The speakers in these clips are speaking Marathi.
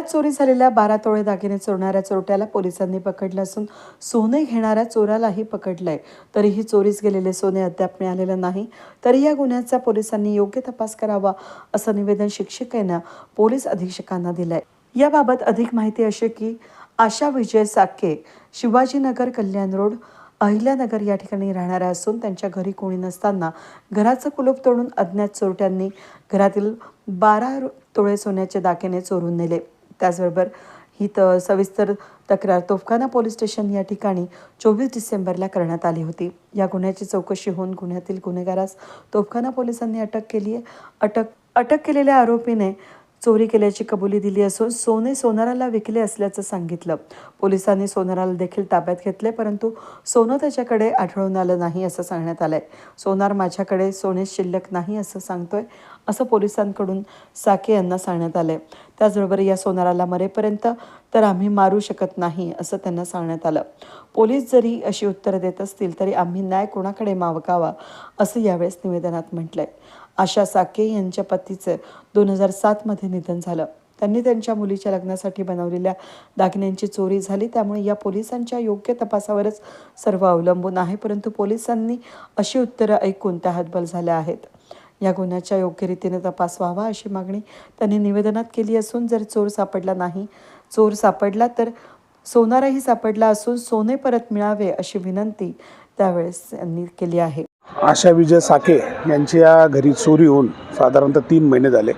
चोरी झालेल्या बारा तोळे दागिने चोरणाऱ्या चोरट्याला पोलिसांनी पकडलं असून सोने घेणाऱ्या चोरालाही पकडलंय. तरीही चोरीस गेलेले सोने अद्याप मिळालेलं नाही. तरी या गुन्ह्याचा पोलिसांनी योग्य तपास करावा असं निवेदन शिक्षिकेनं पोलीस अधीक्षकांना दिलंय. याबाबत अधिक माहिती अशी की आशा विजय साके शिवाजीनगर कल्याण रोड अहिल्यानगर या ठिकाणी राहणाऱ्या असून त्यांच्या घरी कोणी नसताना घराचं कुलूप तोडून अज्ञात चोरट्यांनी घरातील बारा तोळे सोन्याचे दागिने चोरून नेले. त्याचबरोबर ही त सविस्तर तक्रार तोफखाना पोलीस स्टेशन या ठिकाणी चोवीस डिसेंबरला करण्यात आली होती. या गुन्ह्याची चौकशी होऊन गुन्ह्यातील गुन्हेगारास तोफखाना पोलिसांनी अटक केली आहे. अटक अटक केलेल्या आरोपीने चोरी केल्याची कबुली दिली असून सोने सोनाराला विकले असल्याचं सांगितलं. पोलिसांनी सोनाराला देखील ताब्यात घेतले परंतु सोनं त्याच्याकडे आढळून आलं नाही असं सांगण्यात आलंय. सोनार माझ्याकडे सोने शिल्लक नाही असं सांगतोय असं पोलिसांकडून साके यांना सांगण्यात आलंय. त्याचबरोबर या सोनाराला मरेपर्यंत तर आम्ही मारू शकत नाही असं त्यांना सांगण्यात आलं. पोलीस जरी अशी उत्तरं देत असतील तरी आम्ही न्याय कोणाकडे मावकावा असं यावेळेस निवेदनात म्हटलंय. आशा साके यांच्या पतीचं दोन हजार सातमध्ये निधन झालं. त्यांनी त्यांच्या मुलीच्या लग्नासाठी बनवलेल्या दागिन्यांची चोरी झाली त्यामुळे या पोलिसांच्या योग्य तपासावरच सर्व अवलंबून आहे परंतु पोलिसांनी अशी उत्तरं ऐकून त्या हतबल झाल्या आहेत. या गुन्ह्याच्या योग्य रीतीने तपास व्हावा अशी मागणी त्यांनी निवेदनात केली असून जर चोर सापडला नाही चोर सापडला तर सोनाराही सापडला असून सोने परत मिळावे अशी विनंती त्यावेळेस त्यांनी केली आहे. आशा विजय साके यांच्या घरी चोरी होऊन साधारणतः तीन महिने झाले.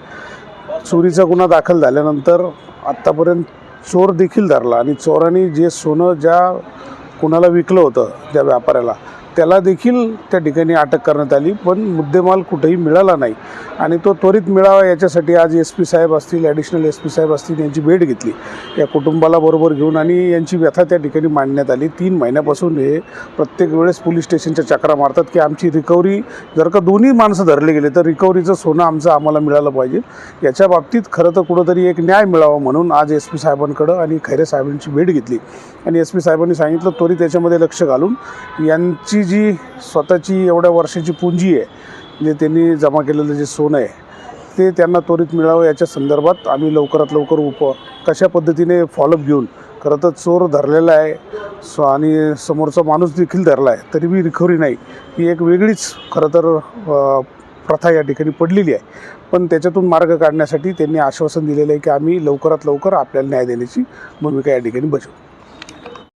चोरीचा गुन्हा दाखल झाल्यानंतर आत्तापर्यंत चोर देखील धरला आणि चोरांनी जे सोनं ज्या कुणाला विकलं होतं त्या व्यापाऱ्याला त्याला देखील त्या ठिकाणी अटक करण्यात आली पण मुद्देमाल कुठेही मिळाला नाही. आणि तो त्वरित मिळावा याच्यासाठी आज एस पी साहेब असतील ॲडिशनल एस पी साहेब असतील यांची भेट घेतली. या कुटुंबाला बरोबर घेऊन आणि यांची व्यथा त्या ठिकाणी मांडण्यात आली. तीन महिन्यापासून हे प्रत्येक वेळेस पोलीस स्टेशनच्या चक्रा मारतात की आमची रिकव्हरी जर का दोन्ही माणसं धरले गेले तर रिकव्हरीचं सोनं आमचं आम्हाला मिळालं पाहिजे. याच्या बाबतीत खरं तर कुठंतरी एक न्याय मिळावा म्हणून आज एस पी साहेबांकडं आणि खैरे साहेबांची भेट घेतली. आणि एस पी साहेबांनी सांगितलं त्वरित त्याच्यामध्ये लक्ष घालून यांची जी स्वतःची एवढ्या वर्षाची पुंजी आहे जे त्यांनी जमा केलेलं जे सोनं आहे ते त्यांना त्वरित मिळावं याच्या संदर्भात आम्ही लवकरात लवकर उप कशा पद्धतीने फॉलोअप घेऊन खरं तर चोर धरलेला आहे सो आणि समोरचा माणूस देखील धरला आहे तरी बी रिकव्हरी नाही. ही एक वेगळीच खरं तर प्रथा या ठिकाणी पडलेली आहे. पण त्याच्यातून मार्ग काढण्यासाठी त्यांनी आश्वासन दिलेलं आहे की आम्ही लवकरात लवकर आपल्याला न्याय देण्याची भूमिका या ठिकाणी बजावू.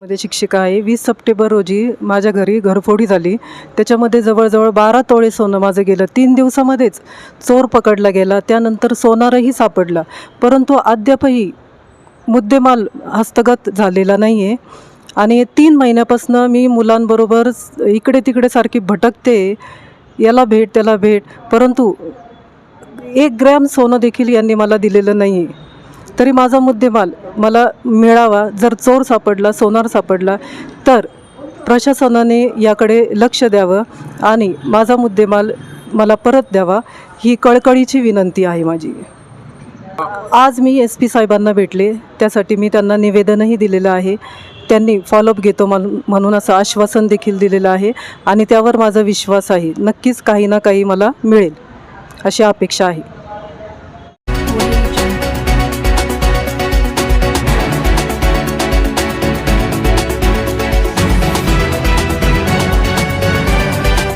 मध्ये शिक्षिका आहे. वीस सप्टेंबर रोजी माझ्या घरी घरफोडी झाली. त्याच्यामध्ये जवळजवळ बारा तोळे सोनं माझं गेलं. तीन दिवसामध्येच चोर पकडला गेला. त्यानंतर सोनारही सापडला. परंतु अद्यापही मुद्देमाल हस्तगत झालेला नाही आहे आणि तीन महिन्यापासून मी मुलांबरोबर इकडे तिकडे सारखी भटकते. याला भेट त्याला भेट. परंतु एक ग्रॅम सोनं देखील यांनी मला दिलेलं नाही आहे तरी माझा मुद्देमाल मला मिळावा जर चोर सापडला सोनार सापडला तर प्रशासनाने याकडे लक्ष द्यावं आणि माझा मुद्देमाल मला परत द्यावा ही कळकळीची विनंती आहे माझी. आज मी एस पी साहेबांना भेटले त्यासाठी मी त्यांना निवेदनही दिलेलं आहे. त्यांनी फॉलोअप घेतो म्हणून म्हणून असं आश्वासन देखील दिलेलं आहे आणि त्यावर माझा विश्वास आहे. नक्कीच काही ना काही मला मिळेल अशी अपेक्षा आहे.